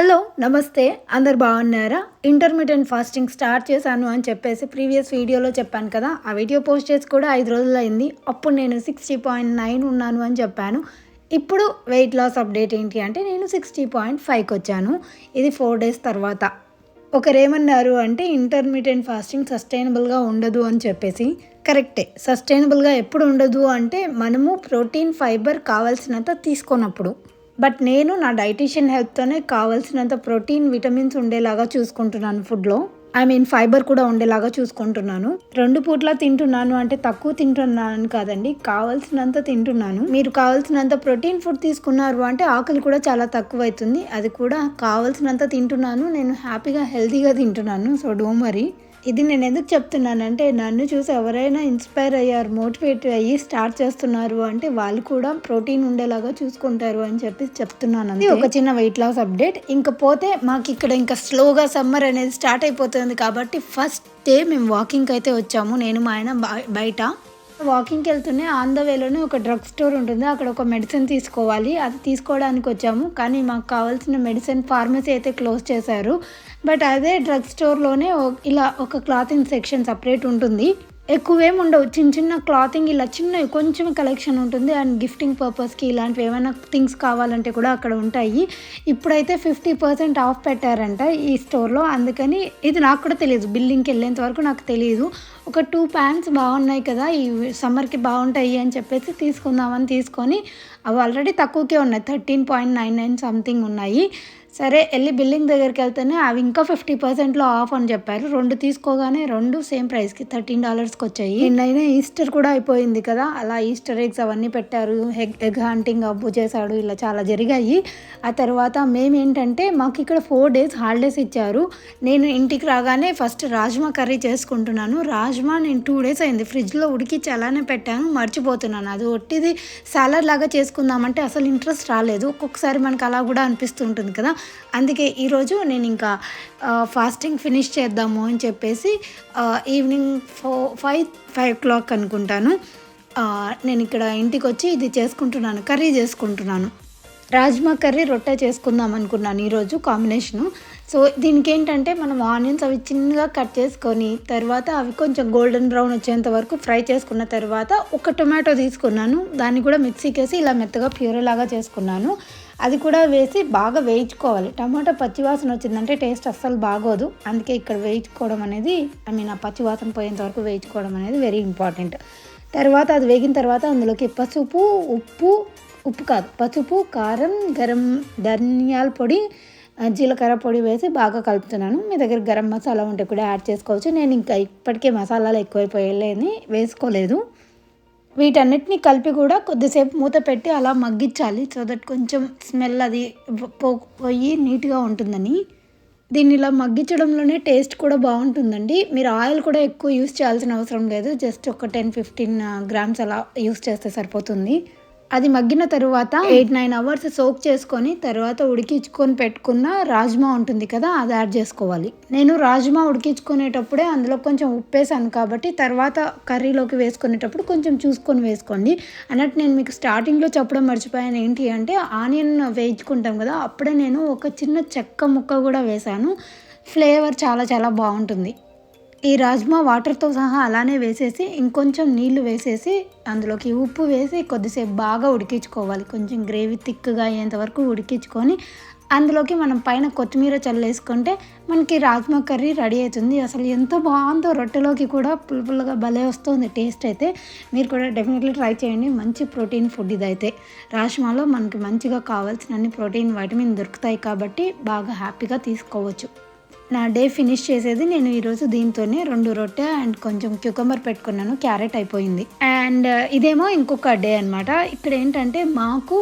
Hello నమస్తే. అందరు బాగున్నారా? ఇంటర్మీడియట్ ఫాస్టింగ్ స్టార్ట్ చేశాను అని చెప్పేసి ప్రీవియస్ వీడియోలో చెప్పాను కదా. ఆ వీడియో పోస్ట్ చేసి కూడా ఐదు రోజులు అయింది. అప్పుడు నేను సిక్స్టీ పాయింట్ నైన్ ఉన్నాను అని చెప్పాను. ఇప్పుడు వెయిట్ లాస్ అప్డేట్ ఏంటి అంటే నేను సిక్స్టీ పాయింట్ ఫైవ్కి వచ్చాను. ఇది ఫోర్ డేస్ తర్వాత. ఒకరేమన్నారు అంటే ఇంటర్మీడియట్ ఫాస్టింగ్ సస్టైనబుల్గా ఉండదు అని చెప్పేసి. కరెక్టే సస్టైనబుల్గా ఎప్పుడు ఉండదు అంటే మనము ప్రోటీన్ ఫైబర్ కావాల్సినంత తీసుకున్నప్పుడు బట్ నేను నా డైటీషియన్ హెల్ప్తోనే కావాల్సినంత ప్రోటీన్ విటమిన్స్ ఉండేలాగా చూసుకుంటున్నాను ఫుడ్లో. ఐ మీన్ ఫైబర్ కూడా ఉండేలాగా చూసుకుంటున్నాను. రెండు పూట్ల తింటున్నాను అంటే తక్కువ తింటున్నాను కాదండి కావాల్సినంత తింటున్నాను. మీరు కావాల్సినంత ప్రోటీన్ ఫుడ్ తీసుకున్నారు అంటే ఆకలి కూడా చాలా తక్కువ అవుతుంది అది కూడా కావాల్సినంత తింటున్నాను నేను హ్యాపీగా హెల్తీగా తింటున్నాను సో డో మరి ఇది నేను ఎందుకు చెప్తున్నానంటే నన్ను చూసి ఎవరైనా ఇన్స్పైర్ అయ్యారు మోటివేట్ అయ్యి స్టార్ట్ చేస్తున్నారు అంటే వాళ్ళు కూడా ప్రోటీన్ ఉండేలాగా చూసుకుంటారు అని చెప్పి చెప్తున్నాను అది ఒక చిన్న వెయిట్ లాస్ అప్డేట్ ఇంకా పోతే మాకు ఇక్కడ ఇంకా స్లోగా సమ్మర్ అనేది స్టార్ట్ అయిపోతుంది కాబట్టి ఫస్ట్ డే మేము వాకింగ్కి అయితే వచ్చాము. నేను మా ఆయన బయట. వాకింగ్కి వెళ్తూనే ఆన్ ద వేలోనే ఒక డ్రగ్ స్టోర్ ఉంటుంది. అక్కడ ఒక మెడిసిన్ తీసుకోవాలి. అది తీసుకోవడానికి వచ్చాము. కానీ మాకు కావాల్సిన మెడిసిన్ ఫార్మసీ అయితే క్లోజ్ చేశారు. బట్ అదే డ్రగ్ స్టోర్లోనే ఇలా ఒక క్లాతింగ్ సెక్షన్ సపరేట్ ఉంటుంది. ఎక్కువేం ఉండవు. చిన్న చిన్న క్లాతింగ్ ఇలా చిన్న కొంచెం కలెక్షన్ ఉంటుంది. అండ్ గిఫ్టింగ్ పర్పస్కి ఇలాంటివి ఏమైనా థింగ్స్ కావాలంటే కూడా అక్కడ ఉంటాయి. ఇప్పుడైతే ఫిఫ్టీ పర్సెంట్ ఆఫ్ పెట్టారంట ఈ స్టోర్లో అందుకని ఇది నాకు కూడా తెలియదు. బిల్డింగ్కి వెళ్ళేంత వరకు నాకు తెలియదు. ఒక టూ ప్యాంట్స్ బాగున్నాయి కదా ఈ సమ్మర్కి బాగుంటాయి అని చెప్పేసి తీసుకుందామని తీసుకొని అవి ఆల్రెడీ తక్కువకే ఉన్నాయి. Thirteen point nine nine something ఉన్నాయి. సరే వెళ్ళి బిల్లింగ్ దగ్గరికి వెళ్తేనే అవి ఇంకా ఫిఫ్టీ పర్సెంట్లో ఆఫ్ అని చెప్పారు. రెండు తీసుకోగానే రెండు సేమ్ ప్రైస్కి థర్టీన్ డాలర్స్కి వచ్చాయి. నిన్నైనా ఈస్టర్ కూడా అయిపోయింది కదా అలా ఈస్టర్ ఎగ్స్ అవన్నీ పెట్టారు. ఎగ్ ఎగ్ హంటింగ్ అబ్బు చేశాడు ఇలా చాలా జరిగాయి. ఆ తర్వాత మేమేంటంటే మాకు ఇక్కడ ఫోర్ డేస్ హాలిడేస్ ఇచ్చారు. నేను ఇంటికి రాగానే ఫస్ట్ రాజ్మా కర్రీ చేసుకుంటున్నాను. రాజ్మా నేను టూ డేస్ అయింది. ఫ్రిడ్జ్లో ఉడికిచ్చి అలానే పెట్టాను మర్చిపోతున్నాను. అది ఒట్టిది సాలడ్ లాగా చేసుకుందామంటే అసలు ఇంట్రెస్ట్ రాలేదు. ఒక్కొక్కసారి మనకు అలా కూడా అనిపిస్తుంటుంది కదా. అందుకే ఈరోజు నేను ఇంకా ఫాస్టింగ్ ఫినిష్ చేద్దాము అని చెప్పేసి ఈవినింగ్ ఫో ఫైవ్ ఫైవ్ క్లాక్ అనుకుంటాను. నేను ఇక్కడ ఇంటికి వచ్చి ఇది చేసుకుంటున్నాను కర్రీ చేసుకుంటున్నాను. రాజ్మా కర్రీ రొట్టె చేసుకుందాం అనుకున్నాను ఈరోజు కాంబినేషను సో దీనికి ఏంటంటే మనం ఆనియన్స్ అవి చిన్నగా కట్ చేసుకొని తర్వాత అవి కొంచెం గోల్డెన్ బ్రౌన్ వచ్చేంత వరకు ఫ్రై చేసుకున్న తర్వాత ఒక టొమాటో తీసుకున్నాను. దాన్ని కూడా మిక్సీకి వేసి ఇలా మెత్తగా ప్యూరీ లాగా చేసుకున్నాను. అది కూడా వేసి బాగా వేయించుకోవాలి. టమాటా పచ్చివాసన వచ్చిందంటే టేస్ట్ అస్సలు బాగోదు. అందుకే ఇక్కడ వేయించుకోవడం అనేది ఐ మీన్ ఆ పచ్చివాసన పోయేంత వరకు వేయించుకోవడం అనేది వెరీ ఇంపార్టెంట్ తర్వాత అది వేగిన తర్వాత అందులోకి పసుపు ఉప్పు ఉప్పు కాదు పసుపు కారం గరం ధనియాల పొడి జీలకర్ర పొడి వేసి బాగా కలుపుతున్నాను. మీ దగ్గర గరం మసాలా ఉంటే కూడా యాడ్ చేసుకోవచ్చు. నేను ఇంకా ఇప్పటికే మసాలాలు ఎక్కువైపోయలేని వేసుకోలేదు. వీటన్నిటిని కలిపి కూడా కొద్దిసేపు మూత పెట్టి అలా మగ్గించాలి. సో దట్ కొంచెం స్మెల్ అది పో పోయి నీట్గా ఉంటుందని. దీన్ని ఇలా మగ్గించడంలోనే టేస్ట్ కూడా బాగుంటుందండి. మీరు ఆయిల్ కూడా ఎక్కువ యూస్ చేయాల్సిన అవసరం లేదు. జస్ట్ ఒక టెన్ ఫిఫ్టీన్ గ్రామ్స్ అలా యూస్ చేస్తే సరిపోతుంది. అది మగ్గిన తరువాత ఎయిట్ నైన్ అవర్స్ సోక్ చేసుకొని తర్వాత ఉడికించుకొని పెట్టుకున్న రాజ్మా ఉంటుంది కదా అది యాడ్ చేసుకోవాలి. నేను రాజ్మా ఉడికించుకునేటప్పుడే అందులో కొంచెం ఉప్పు వేసాను కాబట్టి తర్వాత కర్రీలోకి వేసుకునేటప్పుడు కొంచెం చూసుకొని వేసుకోండి. అన్నట్టు నేను మీకు స్టార్టింగ్లో చెప్పడం మర్చిపోయాను. ఏంటి అంటే ఆనియన్ వేయించుకుంటాం కదా అప్పుడే నేను ఒక చిన్న చెక్క ముక్క కూడా వేశాను ఫ్లేవర్ చాలా చాలా బాగుంటుంది. ఈ రాజ్మా వాటర్తో సహా అలానే వేసేసి ఇంకొంచెం నీళ్ళు వేసేసి అందులోకి ఉప్పు వేసి కొద్దిసేపు బాగా ఉడికించుకోవాలి. కొంచెం గ్రేవీ థిక్గా అయ్యేంతవరకు ఉడికించుకొని అందులోకి మనం పైన కొత్తిమీర చల్లేసుకుంటే మనకి రాజ్మా కర్రీ రెడీ అవుతుంది. అసలు ఎంత బాగుందో రొట్టెలోకి కూడా పులుపులుగా భలే వస్తుంది టేస్ట్ అయితే. మీరు కూడా డెఫినెట్లీ ట్రై చేయండి. మంచి ప్రోటీన్ ఫుడ్ ఇదైతే. రాజ్మాలో మనకి మంచిగా కావాల్సిన అన్ని ప్రోటీన్ వైటమిన్ దొరుకుతాయి కాబట్టి బాగా హ్యాపీగా తీసుకోవచ్చు. నా డే ఫినిష్ చేసేది నేను ఈరోజు దీంతోనే రెండు రొట్టె అండ్ కొంచెం క్యూకంబర్ పెట్టుకున్నాను. క్యారెట్ అయిపోయింది. అండ్ uh, ఇదేమో ఇంకొక డే అనమాట ఇక్కడ ఏంటంటే మాకు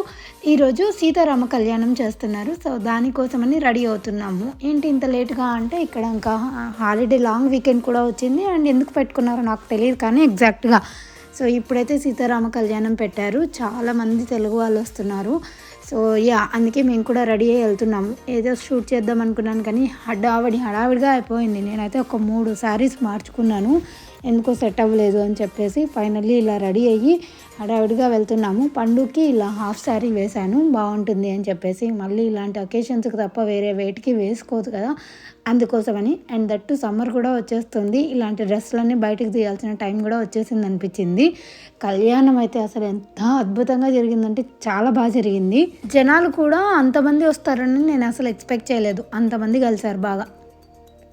ఈరోజు సీతారామ కళ్యాణం చేస్తున్నారు. సో దానికోసమని రెడీ అవుతున్నాము. ఏంటి ఇంత లేట్గా అంటే ఇక్కడ ఇంకా హాలిడే లాంగ్ వీకెండ్ కూడా వచ్చింది. అండ్ ఎందుకు పెట్టుకున్నారో నాకు తెలియదు కానీ ఎగ్జాక్ట్గా సో ఇప్పుడైతే సీతారామ కళ్యాణం పెట్టారు. చాలామంది తెలుగు వాళ్ళు వస్తున్నారు. సో యా అందుకే మేము కూడా రెడీ అయ్యి వెళ్తున్నాము. ఏదో షూట్ చేద్దాం అనుకున్నాను కానీ హడావిడి హడావిడిగా అయిపోయింది. నేనైతే ఒక మూడు శారీస్ మార్చుకున్నాను. ఎందుకో సెట్ అవ్వలేదు అని చెప్పేసి ఫైనల్లీ ఇలా రెడీ అయ్యి హడావిడిగా వెళ్తున్నాము. పండుకి ఇలా హాఫ్ శారీ వేశాను. బాగుంటుంది అని చెప్పేసి మళ్ళీ ఇలాంటి అకేషన్స్కి తప్ప వేరే వేటికి వేసుకోదు కదా. అందుకోసమని అండ్ దట్టు సమ్మర్ కూడా వచ్చేస్తుంది. ఇలాంటి డ్రెస్సులన్నీ బయటకు తీయాల్సిన టైం కూడా వచ్చేసింది అనిపించింది. కళ్యాణం అయితే అసలు ఎంత అద్భుతంగా జరిగిందంటే చాలా బాగా జరిగింది. జనాలు కూడా అంతమంది వస్తారని నేను అసలు ఎక్స్పెక్ట్ చేయలేదు. అంతమంది కలిశారు బాగా.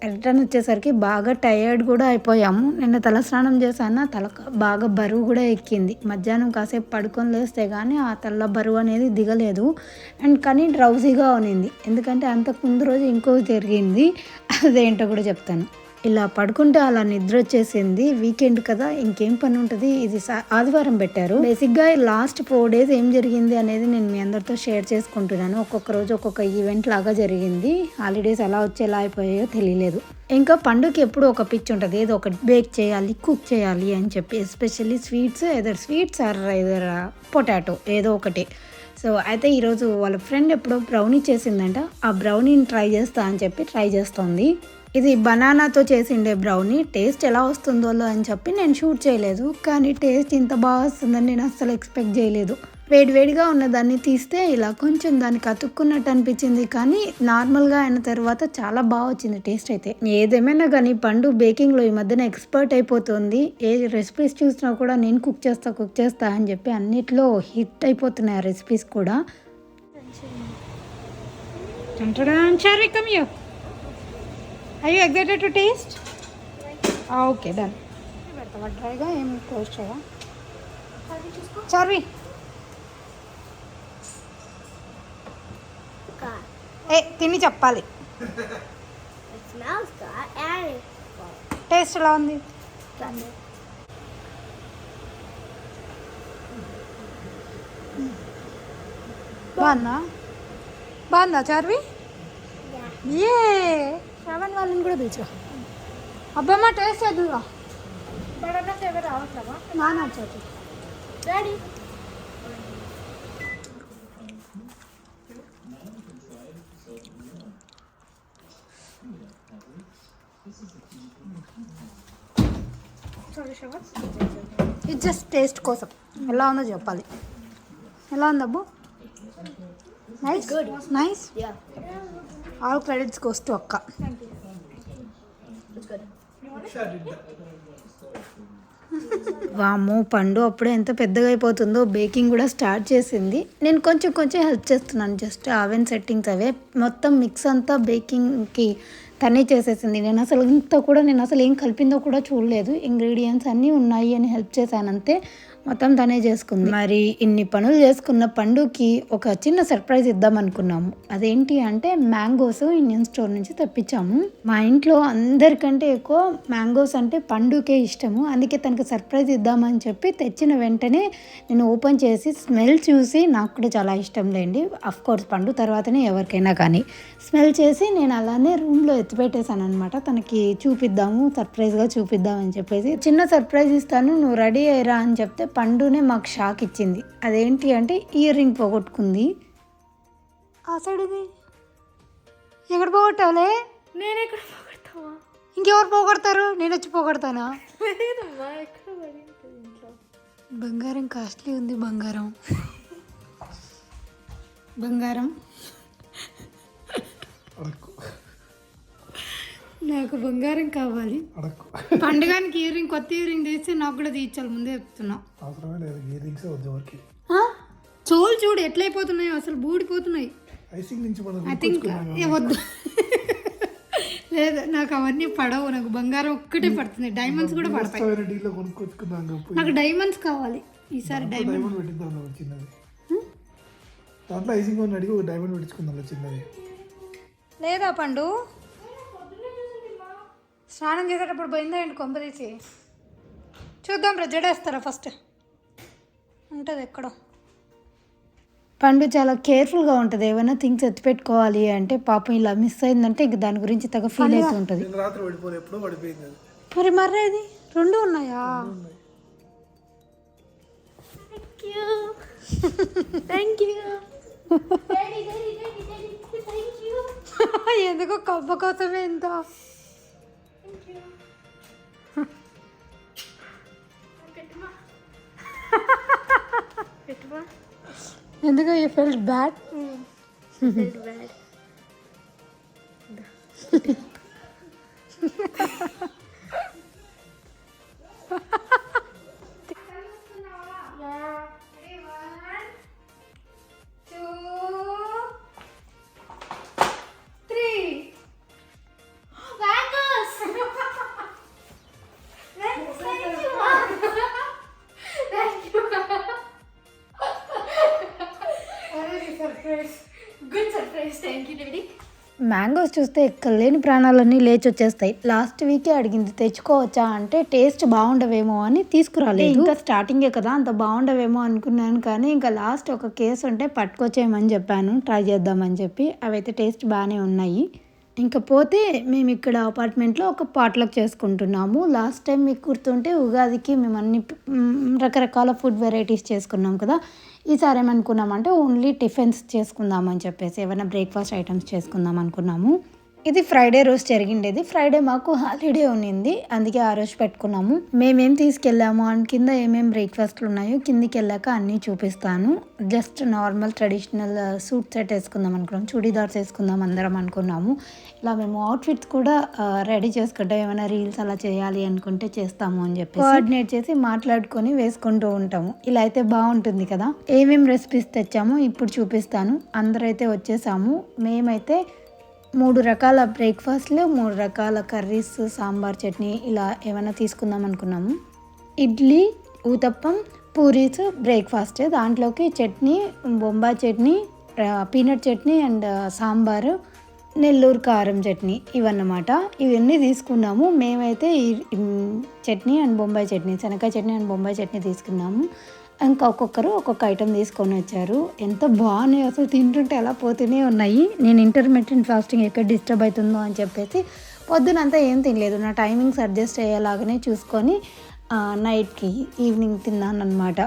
రిటర్న్ వచ్చేసరికి బాగా టయర్డ్ కూడా అయిపోయాము. నిన్న తలస్నానం చేశాను? తల బాగా బరువు కూడా ఎక్కింది. మధ్యాహ్నం కాసేపు పడుకొని లేస్తే కానీ ఆ తల బరువు అనేది దిగలేదు. అండ్ కానీ డ్రౌజీగా ఉన్నింది. ఎందుకంటే అంతకు ముందు రోజు ఇంకో జరిగింది. అదేంటో కూడా చెప్తాను. ఇలా పడుకుంటే అలా నిద్ర వచ్చేసింది వీకెండ్ కదా ఇంకేం పని ఉంటుంది ఇది సా- ఆదివారం పెట్టారు. బేసిక్గా లాస్ట్ ఫోర్ డేస్ ఏం జరిగింది అనేది నేను మీ అందరితో షేర్ చేసుకుంటున్నాను. ఒక్కొక్క రోజు ఒక్కొక్క ఈవెంట్ లాగా జరిగింది. హాలిడేస్ ఎలా వచ్చేలా ఎలా అయిపోయాయో తెలియలేదు ఇంకా పండుగకి ఎప్పుడు ఒక పిచ్ ఉంటుంది. ఏదో ఒకటి బేక్ చేయాలి కుక్ చేయాలి అని చెప్పి especially sweets either sweets or either potato ఏదో ఒకటి. సో అయితే ఈరోజు వాళ్ళ ఫ్రెండ్ ఎప్పుడో బ్రౌనీ చేసిందంట. ఆ బ్రౌనీని ట్రై చేస్తా అని చెప్పి ట్రై చేస్తోంది. ఇది బనానాతో చేసిండే బ్రౌనీ టేస్ట్ ఎలా వస్తుందో అని చెప్పి నేను షూట్ చేయలేదు కానీ టేస్ట్ ఇంత బాగా వస్తుందని నేను అస్సలు ఎక్స్పెక్ట్ చేయలేదు వేడివేడిగా ఉన్న దాన్ని తీస్తే ఇలా కొంచెం దానికి అతుక్కున్నట్టు అనిపించింది కానీ నార్మల్గా అయిన తర్వాత చాలా బాగా వచ్చింది టేస్ట్ అయితే ఏదేమైనా కానీ పండు బేకింగ్లో ఈ మధ్యన ఎక్స్పర్ట్ అయిపోతుంది ఏ రెసిపీస్ చూసినా కూడా నేను కుక్ చేస్తా కుక్ చేస్తా అని చెప్పి అన్నిట్లో హిట్ అయిపోతున్నాయి ఆ రెసిపీస్ కూడా I you excited to taste okay done పెడతావా? డ్రైగా ఏం క్లోజ్ చేయవా? చర్వి ఏ తిని చెప్పాలి. టేస్ట్ ఎలా ఉంది? బాగుందా? బాగుందా చార్వి? ఏ శ్రవణ్ వాళ్ళని కూడా పిలుచుకో అబ్బమ్మ టేస్ట్ అవసరమా నానా చోటు Ready? ఇది జస్ట్ టేస్ట్ కోసం. ఎలా ఉందో చెప్పాలి. ఎలా ఉంది అబ్బు nice. Nice. All credits goes to అక్క It's వామ్మో పండు అప్పుడే ఎంత పెద్దగా అయిపోతుందో బేకింగ్ కూడా స్టార్ట్ చేసింది. నేను కొంచెం కొంచెం హెల్ప్ చేస్తున్నాను జస్ట్ అవెన్ సెట్టింగ్స్ అవే. మొత్తం మిక్స్ అంతా బేకింగ్కి తనే చేసేసింది. నేను అసలు ఇంత కూడా నేను అసలు ఏం కలిపిందో కూడా చూడలేదు. ఇంగ్రీడియంట్స్ అన్నీ ఉన్నాయి అని హెల్ప్ చేశాను అంతే మొత్తం తనే చేసుకుంది. మరి ఇన్ని పనులు చేసుకున్న పండుకి ఒక చిన్న సర్ప్రైజ్ ఇద్దాం అనుకున్నాము. అదేంటి అంటే మ్యాంగోస్ ఇండియన్ స్టోర్ నుంచి తెప్పించాము. మా ఇంట్లో అందరికంటే ఎక్కువ మ్యాంగోస్ అంటే పండుకే ఇష్టము. అందుకే తనకు సర్ప్రైజ్ ఇద్దామని చెప్పి తెచ్చిన వెంటనే నేను ఓపెన్ చేసి స్మెల్ చూసి నాకు కూడా చాలా ఇష్టం లేండి. అఫ్ కోర్స్ పండు తర్వాతనే ఎవరికైనా కానీ స్మెల్ చేసి నేను అలానే రూమ్లో ఎత్తిపెట్టేశాను అనమాట తనకి చూపిద్దాము సర్ప్రైజ్గా చూపిద్దామని చెప్పేసి చిన్న సర్ప్రైజ్ ఇస్తాను నువ్వు రెడీ అయ్యరా అని చెప్తే పండునే మాకు షాక్ ఇచ్చింది. అదేంటి అంటే ఇయర్ రింగ్ పోగొట్టుకుంది. ఆ సైడ్ ఇది ఎక్కడ పోగొట్టావులే? నేను ఎక్కడ పోగొడతావా? ఇంకెవరు పోగొడతారు? నేను వచ్చి పోగొడతానా? బంగారం కాస్ట్లీ ఉంది బంగారం. బంగారం? నాకు బంగారం కావాలి. పండుగానికి ఇయర్ రింగ్ కొత్త ఇయర్ రింగ్ తీస్తే నాకు కూడా తీర్చాలి ముందే చెప్తున్నా. అవసరమే లేదు ఇయర్ రింగ్సే వద్దు ఎవరికి. ఆ? చెవులు చూడు ఎట్లయిపోతున్నాయో అసలు బూడిపోతున్నాయి. ఐసింగ్ నుంచి మనం ఐ థింక్ వద్దు. లేదు నాకు అవన్నీ పడవు నాకు బంగారం ఒక్కటే పడుతుంది డైమండ్స్ కూడా పడతాయి. నాకు డైమండ్స్ కావాలి ఈసారి డైమండ్ దాంట్లో ఐసింగ్ అడిగి ఒక డైమండ్ పెట్టించుకుందాం చిన్నది. లేదా పండు? స్నానం చేసేటప్పుడు పోయిందా ఏంటి కొంప తీసి? చూద్దాం రా జడేస్తారా ఫస్ట్? ఉంటుంది ఎక్కడో. పండు చాలా కేర్ఫుల్గా ఉంటుంది. ఏమైనా థింగ్స్ ఎత్తిపెట్టుకోవాలి అంటే పాపం ఇలా మిస్ అయిందంటే ఇంక దాని గురించి తెగ ఫీల్ అవుతూ ఉంటుంది. నేను రాత్రి పడిపోయి ఎప్పుడో పడిపోయింది అది. మరి మర్రేది రెండు ఉన్నాయా. ఎందుకో కబ్బ కోసమే ఎంత ఎందుకు? You felt bad bad mangoes చూస్తే ఎక్కలేని ప్రాణాలన్నీ లేచి వచ్చేస్తాయి లాస్ట్ వీకే అడిగింది తెచ్చుకోవచ్చా అంటే టేస్ట్ బాగుండవేమో అని తీసుకురాలేదు. ఇంకా స్టార్టింగే కదా అంత బాగుండవేమో అనుకున్నాను కానీ ఇంకా లాస్ట్ ఒక కేసు ఉంటే పట్టుకొచ్చేయమని చెప్పాను ట్రై చేద్దామని చెప్పి. అవైతే టేస్ట్ బాగానే ఉన్నాయి. ఇంకా పోతే మేము ఇక్కడ అపార్ట్మెంట్లో ఒక పాట్లకు చేసుకుంటున్నాము. లాస్ట్ టైం మీకు గుర్తుంటే ఉగాదికి మేము అన్ని రకరకాల ఫుడ్ వెరైటీస్ చేసుకున్నాం కదా. ఈసారి ఏమనుకున్నామంటే ఓన్లీ టిఫిన్స్ చేసుకుందామని చెప్పేసి ఏమైనా బ్రేక్ఫాస్ట్ ఐటమ్స్ చేసుకుందాం అనుకున్నాము. ఇది ఫ్రైడే రోజు జరిగిండేది. ఫ్రైడే మాకు హాలిడే ఉన్నింది. అందుకే ఆ రోజు పెట్టుకున్నాము. మేమేం తీసుకెళ్ళాము అని కింద ఏమేమి బ్రేక్ఫాస్ట్లు ఉన్నాయో కిందికి వెళ్ళాక అన్నీ చూపిస్తాను. Just normal traditional suit set వేసుకుందాం అనుకున్నాం. చూడీదార్స్ వేసుకుందాం అందరం అనుకున్నాము. ఇలా మేము అవుట్ఫిట్స్ కూడా రెడీ చేసుకుంటాం. ఏమైనా రీల్స్ అలా చేయాలి అనుకుంటే చేస్తాము అని చెప్పి కోఆర్డినేట్ చేసి మాట్లాడుకొని వేసుకుంటూ ఉంటాము. ఇలా అయితే బాగుంటుంది కదా. ఏమేమి రెసిపీస్ తెచ్చామో ఇప్పుడు చూపిస్తాను. అందరైతే వచ్చేసాము. మేమైతే మూడు రకాల బ్రేక్ఫాస్ట్లు మూడు రకాల కర్రీస్ సాంబార్ చట్నీ ఇలా ఏమైనా తీసుకుందాం అనుకున్నాము. ఇడ్లీ ఊతప్పం పూరీస్ బ్రేక్ఫాస్ట్. దాంట్లోకి chutney Bombay chutney peanut chutney and sambar Nellore కారం చట్నీ ఇవన్నమాట. ఇవన్నీ తీసుకున్నాము. మేమైతే ఈ చట్నీ అండ్ బొంబాయి చట్నీ శనగకాయ చట్నీ అండ్ బొంబాయి చట్నీ తీసుకున్నాము. ఇంకా ఒక్కొక్కరు ఒక్కొక్క ఐటెం తీసుకొని వచ్చారు. ఎంత బాగున్నాయి అసలు తింటుంటే ఎలా పోతూనే ఉన్నాయి. నేను ఇంటర్మీడియట్ ఫాస్టింగ్ ఎక్కడ డిస్టర్బ్ అవుతుందో అని చెప్పేసి పొద్దునంతా ఏం తినలేదు. నా టైమింగ్స్ అడ్జస్ట్ అయ్యేలాగానే చూసుకొని నైట్కి ఈవినింగ్ తిన్నాను అనమాట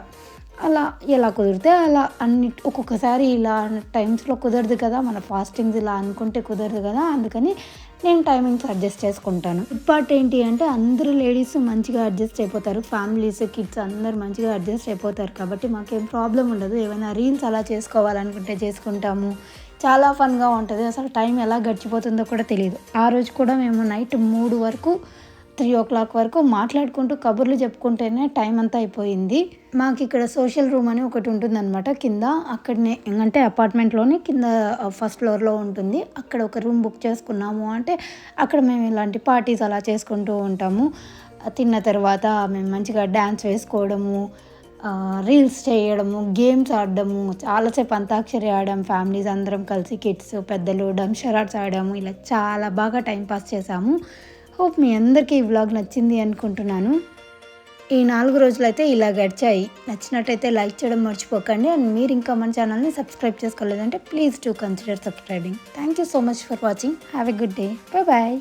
అలా ఎలా కుదిరితే అలా అన్ని ఒక్కొక్కసారి ఇలా టైమ్స్లో కుదరదు కదా. మన ఫాస్టింగ్స్ ఇలా అనుకుంటే కుదరదు కదా. అందుకని నేను టైమింగ్స్ అడ్జస్ట్ చేసుకుంటాను. పార్ట్ ఏంటి అంటే అందరూ లేడీస్ మంచిగా అడ్జస్ట్ అయిపోతారు. ఫ్యామిలీస్ కిడ్స్ అందరు మంచిగా అడ్జస్ట్ అయిపోతారు. కాబట్టి మాకేం ప్రాబ్లం ఉండదు. ఏమైనా రీల్స్ అలా చేసుకోవాలనుకుంటే చేసుకుంటాము. చాలా ఫన్గా ఉంటుంది. అసలు టైం ఎలా గడిచిపోతుందో కూడా తెలియదు ఆ రోజు కూడా మేము నైట్ మూడు వరకు త్రీ ఓ క్లాక్ వరకు మాట్లాడుకుంటూ కబుర్లు చెప్పుకుంటేనే టైం అంతా అయిపోయింది. మాకు ఇక్కడ సోషల్ రూమ్ అని ఒకటి ఉంటుందన్నమాట కింద. అక్కడనే అంటే అపార్ట్మెంట్లోనే కింద ఫస్ట్ ఫ్లోర్లో ఉంటుంది. అక్కడ ఒక రూమ్ బుక్ చేసుకున్నాము అంటే అక్కడ మేము ఇలాంటి పార్టీస్ అలా చేసుకుంటూ ఉంటాము. తిన్న తర్వాత మేము మంచిగా డ్యాన్స్ వేసుకోవడము రీల్స్ చేయడము గేమ్స్ ఆడడము. చాలాసేపు అంతాక్షరి ఆడడం ఫ్యామిలీస్ అందరం కలిసి కిడ్స్ పెద్దలు డమ్ షరాట్స్ ఆడాము. ఇలా చాలా బాగా టైం పాస్ చేసాము. హోప్ మీ అందరికీ ఈ వ్లాగ్ నచ్చింది అనుకుంటున్నాను. ఈ నాలుగు రోజులైతే ఇలా గడిచాయి. నచ్చినట్టయితే లైక్ చేయడం మర్చిపోకండి. అండ్ మీరు ఇంకా మన ఛానల్ని subscribe చేసుకోలేదంటే please to consider subscribing. Thank you so much for watching. Have a good day. Bye bye.